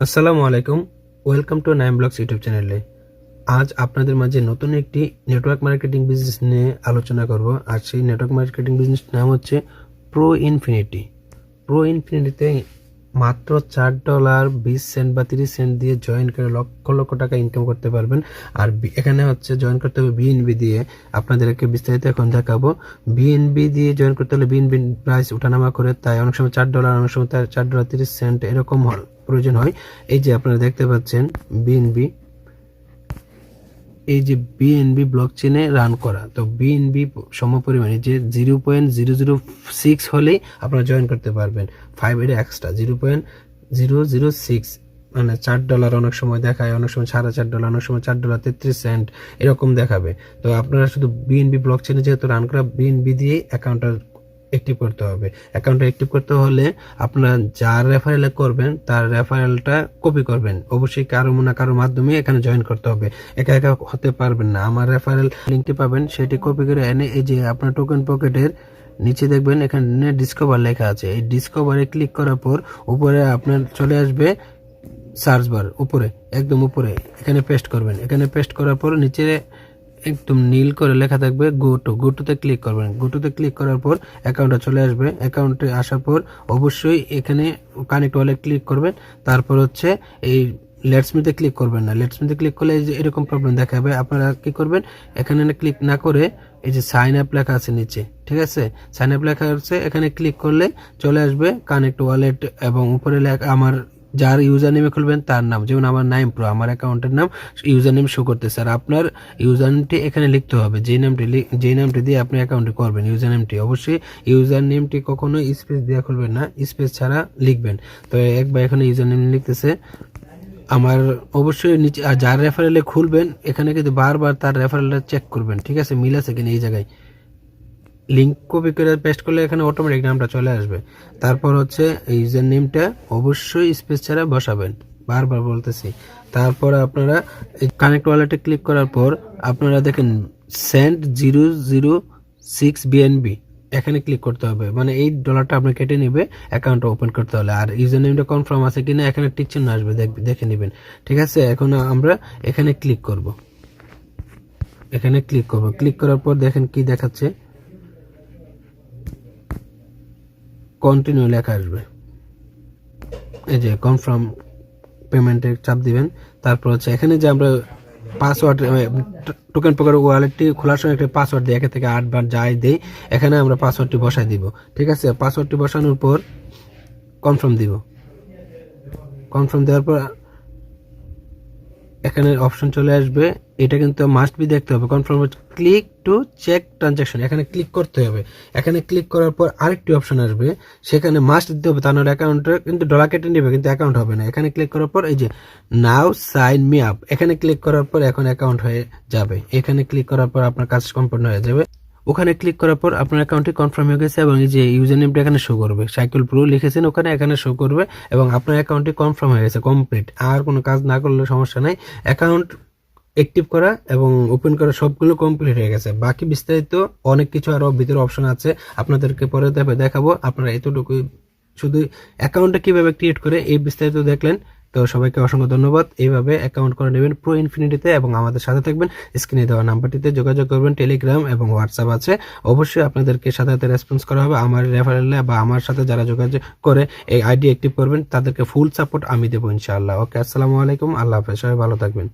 আসসালামু আলাইকুম। Welcome to Naim blogs YouTube চ্যানেলে আজ আপনাদের মাঝে নতুন একটি নেটওয়ার্ক মার্কেটিং বিজনেস নিয়ে আলোচনা করব। আর সেই নেটওয়ার্ক মার্কেটিং বিজনেস নাম হচ্ছে প্রো ইনফিনিটি প্রো ইনফিনিটিতে মাত্র চার ডলার বিশ সেন্ট বা তিরিশ সেন্ট দিয়ে জয়েন করে লক্ষ লক্ষ টাকা ইনকাম করতে পারবেন। আর এখানে হচ্ছে জয়েন করতে হবে বিএনবি দিয়ে। আপনাদেরকে বিস্তারিত এখন দেখাবো। বিএনবি দিয়ে জয়েন করতে হলে বিএনবি প্রাইস ওঠানামা করে তাই অনেক সময় চার ডলার অনেক সময় চার ডলার তিরিশ সেন্ট এরকম হল- প্রয়োজন হয়। এই যে আপনারা দেখতে পাচ্ছেন বিএনবি এই যে বিএনবি ব্লক চেনে রান করা। তো বিএনবি সম পরিমাণে যে zero point zero zero six হলেই আপনারা জয়েন করতে পারবেন। ফাইভ এটা extra zero point zero zero six মানে চার ডলার অনেক সময় দেখায়, অনেক সময় সাড়ে চার ডলার অনেক সময় চার ডলার তেত্রিশ সেন্ট এরকম দেখাবে। তো আপনারা শুধু বিএনবি ব্লক চেনে যেহেতু রান করা বিএনবি দিয়ে অ্যাকাউন্টটা অ্যাক্টিভ করতে হবে। অ্যাকাউন্টটা অ্যাক্টিভ করতে হলে আপনারা যার রেফারেলে করবেন, তার রেফারেলটা কপি করবেন। অবশ্যই কারও না কারোর মাধ্যমে এখানে জয়েন করতে হবে। একা একা হতে পারবেন না। আমার রেফারেল লিঙ্কটি পাবেন, সেটি কপি করে এনে এই যে আপনার টোকেন পকেটের নিচে দেখবেন, এখানে ডিসকভার লেখা আছে। এই ডিসকভারে ক্লিক করার পর উপরে আপনার চলে আসবে সার্চ বার উপরে, একদম উপরে। এখানে পেস্ট করবেন। এখানে পেস্ট করার পর নিচে একদম নীল করে লেখা থাকবে গো টু গো টুতে ক্লিক করবেন। গো টুতে ক্লিক করার পর অ্যাকাউন্টে চলে আসবে। অ্যাকাউন্টে আসার পর অবশ্যই এখানে কানেক্ট ওয়ালে ক্লিক করবেন। তারপর হচ্ছে এই লেটস মিতে ক্লিক করবেন না। লেটস মিতে ক্লিক করলে এই যে এরকম প্রবলেম দেখাবে। আপনারা কি করবেন? এখানে ক্লিক না করে এই যে সাইন আপ লেখা আছে নিচে, ঠিক আছে? সাইন আপ লেখা আছে এখানে ক্লিক করলে চলে আসবে কানেক্ট ওয়ালেট এবং উপরে লেখা আমার যার ইউজার নেমে খুলবেন তার নাম। যেমন আমার নাইম প্রো, আমার অ্যাকাউন্টের নাম ইউজার নেম শো করতেছে। আর আপনার ইউজার নেমটি এখানে লিখতে হবে। যে নামটি যে নামটি দিয়ে আপনি অ্যাকাউন্টে করবেন ইউজার নেমটি অবশ্যই ইউজার নেমটি কখনো স্পেস দিয়ে খুলবেন না স্পেস ছাড়া লিখবেন। তো একবার এখানে ইউজার নেম লিখতেছে। আমার অবশ্যই নিচে যার রেফারেলে খুলবেন, এখানে কিন্তু বারবার তার রেফারেলটা চেক করবেন। ঠিক আছে? মিল আছে কিনা এই জায়গায়? লিঙ্ক কপি করে পেস্ট করলে এখানে অটোমেটিক নামটা চলে আসবে। তারপর হচ্ছে ইউজার নেমটা অবশ্যই স্পেস ছাড়া বসাবেন। বারবার বলতেছি। তারপর আপনারা কানেক্ট ওয়ালেটে ক্লিক করার পর আপনারা দেখেন send zero zero six BNB এখানে ক্লিক করতে হবে। মানে এই ডলারটা আপনি কেটে নেবে অ্যাকাউন্টটা ওপেন করতে হলে। আর ইউজার নেমটা কনফার্ম আছে কিনা এখানে টিক চিহ্ন আসবে। দেখ- দেখে নেবেন। ঠিক আছে? এখন আমরা এখানে ক্লিক করব। এখানে ক্লিক করব। ক্লিক করার পর দেখেন কি দেখাচ্ছে? কন্টিনিউ লেখা আসবে। এই যে কনফার্ম পেমেন্টের চাপ দিবেন। তারপর হচ্ছে এখানে যে আমরা পাসওয়ার্ড টোকেন পকেট ওয়ালেটটি খোলার সময় একটা পাসওয়ার্ড দিই, একে থেকে আটবার যাই দিই, এখানে আমরা পাসওয়ার্ডটি বসাই দিব। ঠিক আছে? পাসওয়ার্ডটি বসানোর পর কনফার্ম দিব। কনফার্ম দেওয়ার পর এখানে অপশন চলে আসবে। এটা কিন্তু মাস্ট বি দেখতে হবে। Confirm click to check transaction এখানে ক্লিক করতে হবে। এখানে ক্লিক করার পর আরেকটি অপশন আসবে। সেখানে মাস্ট দিতে হবে। তার অ্যাকাউন্টে কিন্তু ডলা কেটে নেবে, কিন্তু অ্যাকাউন্ট হবে না। এখানে ক্লিক করার পর এই যে নাও সাইন মি আপ এখানে ক্লিক করার পর এখন অ্যাকাউন্ট হয়ে যাবে। এখানে ক্লিক করার পর আপনার কাজ সম্পূর্ণ হয়ে যাবে। ওখানে ক্লিক করার পর আপনার অ্যাকাউন্টটি কনফার্ম হয়ে গেছে এবং এই যে ইউজার নেমটা এখানে শো করবে। সাইকেল প্রো লিখেছেন, ওখানে এখানে শো করবে এবং আপনার অ্যাকাউন্টটি কনফার্ম হয়ে গেছে কমপ্লিট আর কোনো কাজ না করলে সমস্যা নাই। অ্যাকাউন্ট অ্যাক্টিভ করা এবং ওপেন করা সবগুলো কমপ্লিট হয়ে গেছে। বাকি বিস্তারিত অনেক কিছু আরও ভিতরে অপশন আছে। আপনাদেরকে পরে দেখাবো। আপনারা এতটুকু শুধু অ্যাকাউন্টটা কীভাবে ক্রিয়েট করে এই বিস্তারিত দেখলেন। তো সবাইকে অসংখ্য ধন্যবাদ। এইভাবে অ্যাকাউন্ট করে নেবেন প্রো ইনফিনিটিতে এবং আমাদের সাথে থাকবেন। স্ক্রিনে দেওয়া নাম্বারটিতে যোগাযোগ করবেন টেলিগ্রাম এবং হোয়াটসঅ্যাপ আছে। অবশ্যই আপনাদেরকে সাথে সাথে রেসপন্স করা হবে। আমার রেফারেলে বা আমার সাথে যারা যোগাযোগ করে এই আইডি অ্যাক্টিভ করবেন, তাদেরকে ফুল সাপোর্ট আমি দেবো ইনশাআল্লাহ। ওকে আসসালামু আলাইকুম। আল্লাহ হাফেজ। সবাই ভালো থাকবেন।